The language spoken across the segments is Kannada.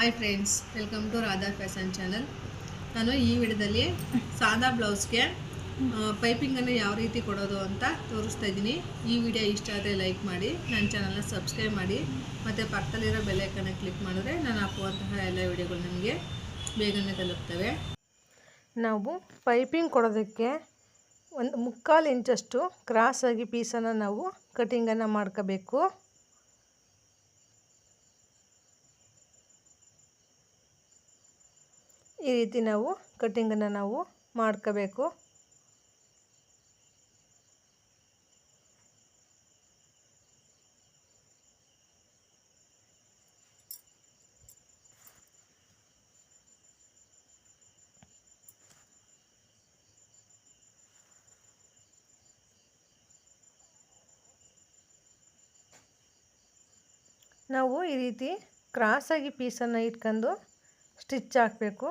Hi friends welcome to Radha fashion channel ನಾನು ಈ ವಿಡಿಯೋದಲ್ಲಿ ಸಾದಾ ಬ್ಲೌಸ್ಗೆ ಪೈಪಿಂಗನ್ನು ಯಾವ ರೀತಿ ಕೊಡೋದು ಅಂತ ತೋರಿಸ್ತಾ ಇದ್ದೀನಿ. ಈ ವಿಡಿಯೋ ಇಷ್ಟ ಆದರೆ ಲೈಕ್ ಮಾಡಿ, ನನ್ನ ಚಾನಲ್ನ ಸಬ್ಸ್ಕ್ರೈಬ್ ಮಾಡಿ, ಮತ್ತು ಪಕ್ಕದಲ್ಲಿರೋ ಬೆಲೆಕನ್ನ ಕ್ಲಿಕ್ ಮಾಡಿದ್ರೆ ನಾನು ಹಾಕುವಂತಹ ಎಲ್ಲ ವಿಡಿಯೋಗಳು ನಮಗೆ ಬೇಗನೆ ತಲುಪ್ತವೆ. ನಾವು ಪೈಪಿಂಗ್ ಕೊಡೋದಕ್ಕೆ ಒಂದು ಮುಕ್ಕಾಲು ಇಂಚಷ್ಟು ಕ್ರಾಸಾಗಿ ಪೀಸನ್ನು ನಾವು ಕಟಿಂಗನ್ನು ಮಾಡ್ಕೋಬೇಕು. ಈ ರೀತಿ ನಾವು ಕಟ್ಟಿಂಗನ್ನು ನಾವು ಮಾಡ್ಕೋಬೇಕು. ನಾವು ಈ ರೀತಿ ಕ್ರಾಸಾಗಿ ಪೀಸನ್ನು ಇಟ್ಕೊಂಡು ಸ್ಟಿಚ್ ಹಾಕಬೇಕು.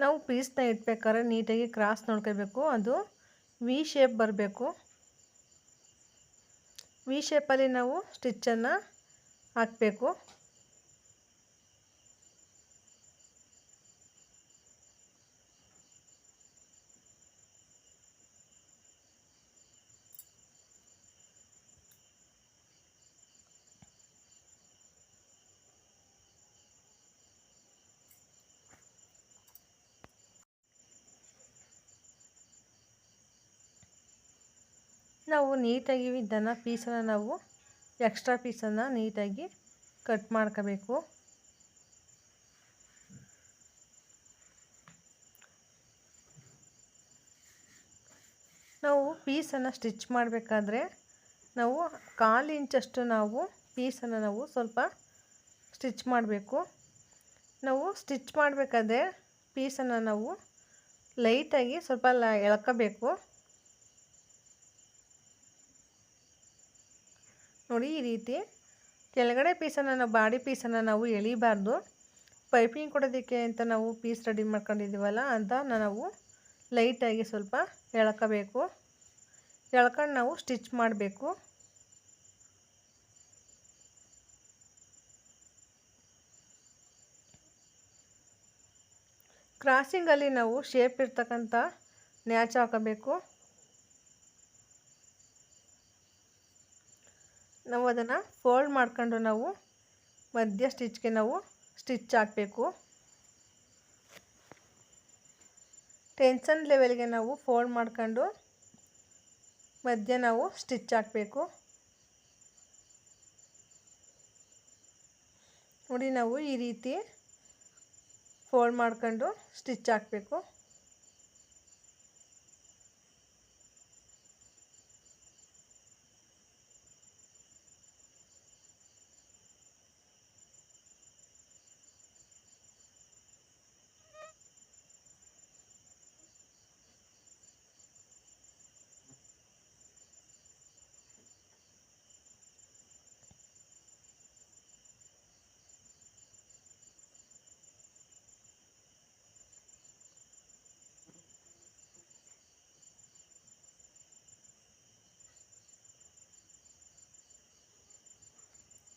ನಾವು ಪೀಸ್ನ ಇಟ್ಬೇಕಾದ್ರೆ ನೀಟಾಗಿ ಕ್ರಾಸ್ ನೋಡ್ಕೋಬೇಕು. ಅದು ವಿ ಶೇಪ್ ಬರಬೇಕು. ವಿ ಶೇಪಲ್ಲಿ ನಾವು ಸ್ಟಿಚ್ಚನ್ನು ಹಾಕಬೇಕು. ನಾವು ನೀಟಾಗಿ ಇದನ್ನು ಪೀಸನ್ನು ನಾವು ಎಕ್ಸ್ಟ್ರಾ ಪೀಸನ್ನು ನೀಟಾಗಿ ಕಟ್ ಮಾಡ್ಕೋಬೇಕು. ನಾವು ಪೀಸನ್ನು ಸ್ಟಿಚ್ ಮಾಡಬೇಕಾದ್ರೆ ನಾವು ಕಾಲು ಇಂಚಷ್ಟು ನಾವು ಪೀಸನ್ನು ನಾವು ಸ್ವಲ್ಪ ಸ್ಟಿಚ್ ಮಾಡಬೇಕು. ನಾವು ಸ್ಟಿಚ್ ಮಾಡಬೇಕಾದ್ರೆ ಪೀಸನ್ನು ನಾವು ಲೈಟಾಗಿ ಸ್ವಲ್ಪ ಲ ಎಳ್ಕೋಬೇಕು. ನೋಡಿ ಈ ರೀತಿ ಕೆಳಗಡೆ ಪೀಸನ್ನು ನಾವು, ಬಾಡಿ ಪೀಸನ್ನು ನಾವು ಎಳಿಬಾರ್ದು. ಪೈಪಿಂಗ್ ಕೊಡೋದಕ್ಕೆ ಅಂತ ನಾವು ಪೀಸ್ ರೆಡಿ ಮಾಡ್ಕೊಂಡಿದ್ದೀವಲ್ಲ, ಅಂತ ನಾವು ಲೈಟಾಗಿ ಸ್ವಲ್ಪ ಎಳ್ಕೋಬೇಕು. ಎಳ್ಕೊಂಡು ನಾವು ಸ್ಟಿಚ್ ಮಾಡಬೇಕು. ಕ್ರಾಸಿಂಗಲ್ಲಿ ನಾವು ಶೇಪ್ ಇರ್ತಕ್ಕಂಥ ನ್ಯಾಚ್ ಹಾಕೋಬೇಕು. ನಾವು ಅದನ್ನು ಫೋಲ್ಡ್ ಮಾಡ್ಕೊಂಡು ನಾವು ಮಧ್ಯ ಸ್ಟಿಚ್ಗೆ ನಾವು ಸ್ಟಿಚ್ ಹಾಕಬೇಕು. ಟೆನ್ಷನ್ ಲೆವೆಲ್ಗೆ ನಾವು ಫೋಲ್ಡ್ ಮಾಡ್ಕೊಂಡು ಮಧ್ಯ ನಾವು ಸ್ಟಿಚ್ ಹಾಕಬೇಕು. ನೋಡಿ ನಾವು ಈ ರೀತಿ ಫೋಲ್ಡ್ ಮಾಡ್ಕೊಂಡು ಸ್ಟಿಚ್ ಹಾಕಬೇಕು.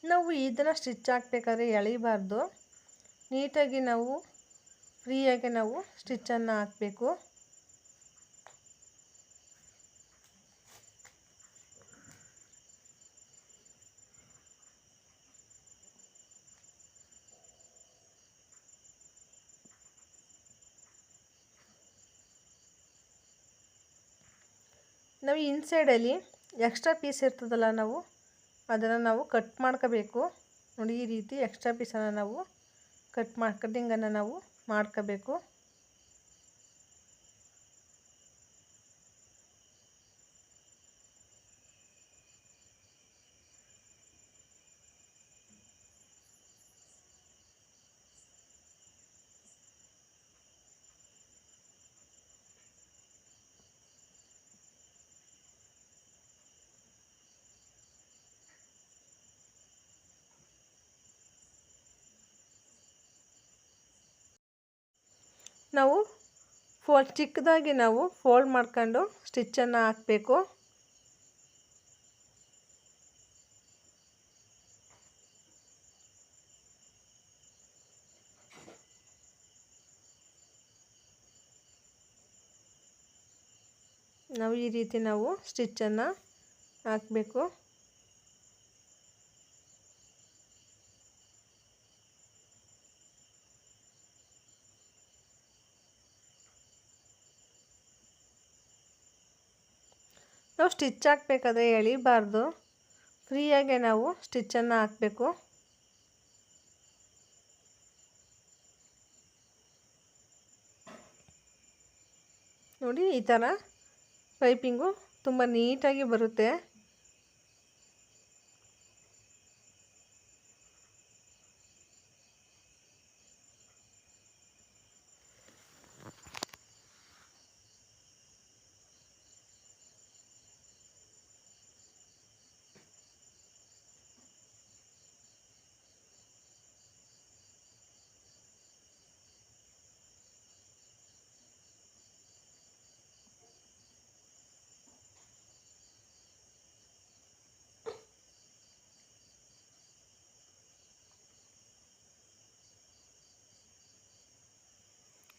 ನಾವು ಇದನ್ನು ಸ್ಟಿಚ್ ಹಾಕ್ಬೇಕಾದ್ರೆ ಎಳಿಬಾರ್ದು. ನೀಟಾಗಿ ನಾವು, ಫ್ರೀಯಾಗಿ ನಾವು ಸ್ಟಿಚ್ಚನ್ನು ಹಾಕಬೇಕು. ನಾವು ಇನ್ಸೈಡಲ್ಲಿ ಎಕ್ಸ್ಟ್ರಾ ಪೀಸ್ ಇರ್ತದಲ್ಲ ನಾವು ಅದನ್ನು ನಾವು ಕಟ್ ಮಾಡ್ಕೋಬೇಕು. ನೋಡಿ ಈ ರೀತಿ ಎಕ್ಸ್ಟ್ರಾ ಪೀಸನ್ನು ನಾವು ಕಟ್ ಮಾರ್ಕಟಿಂಗನ್ನು ನಾವು ಮಾಡ್ಕೋಬೇಕು. ನಾವು ಫೋ ಚಿಕ್ಕದಾಗಿ ನಾವು ಫೋಲ್ಡ್ ಮಾಡ್ಕೊಂಡು ಸ್ಟಿಚ್ಚನ್ನು ಹಾಕಬೇಕು. ನಾವು ಈ ರೀತಿ ನಾವು ಸ್ಟಿಚ್ಚನ್ನು ಹಾಕಬೇಕು. ನಾವು ಸ್ಟಿಚ್ ಹಾಕಬೇಕಾದ್ರೆ ಎಳಿಬಾರ್ದು. ಫ್ರೀಯಾಗೆ ನಾವು ಸ್ಟಿಚ್ಚನ್ನು ಹಾಕಬೇಕು. ನೋಡಿ ಈ ಥರ ಪೈಪಿಂಗು ತುಂಬ ನೀಟಾಗಿ ಬರುತ್ತೆ.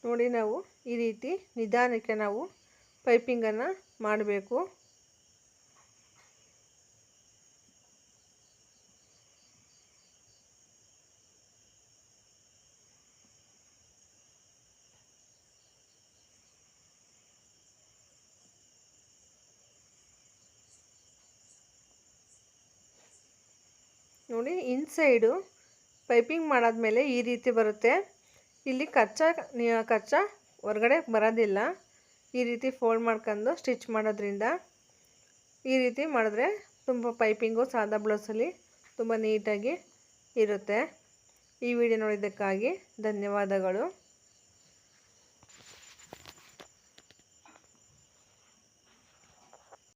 ನೋಡಿ ನಾವು ಈ ರೀತಿ ನಿಧಾನಕ್ಕೆ ನಾವು ಪೈಪಿಂಗನ್ನು ಮಾಡಬೇಕು. ನೋಡಿ ಇನ್ಸೈಡು ಪೈಪಿಂಗ್ ಮಾಡಾದ್ಮೇಲೆ ಈ ರೀತಿ ಬರುತ್ತೆ. ಇಲ್ಲಿ ಕಚ್ಚಾ, ನೀ, ಕಚ್ಚಾ ಹೊರಗಡೆ ಬರೋದಿಲ್ಲ. ಈ ರೀತಿ ಫೋಲ್ಡ್ ಮಾಡ್ಕೊಂಡು ಸ್ಟಿಚ್ ಮಾಡೋದ್ರಿಂದ ಈ ರೀತಿ ಮಾಡಿದ್ರೆ ತುಂಬ ಪೈಪಿಂಗು ಸಾದಾ ಬ್ಲೌಸಲ್ಲಿ ತುಂಬ ನೀಟಾಗಿ ಇರುತ್ತೆ. ಈ ವಿಡಿಯೋ ನೋಡಿದ್ದಕ್ಕಾಗಿ ಧನ್ಯವಾದಗಳು.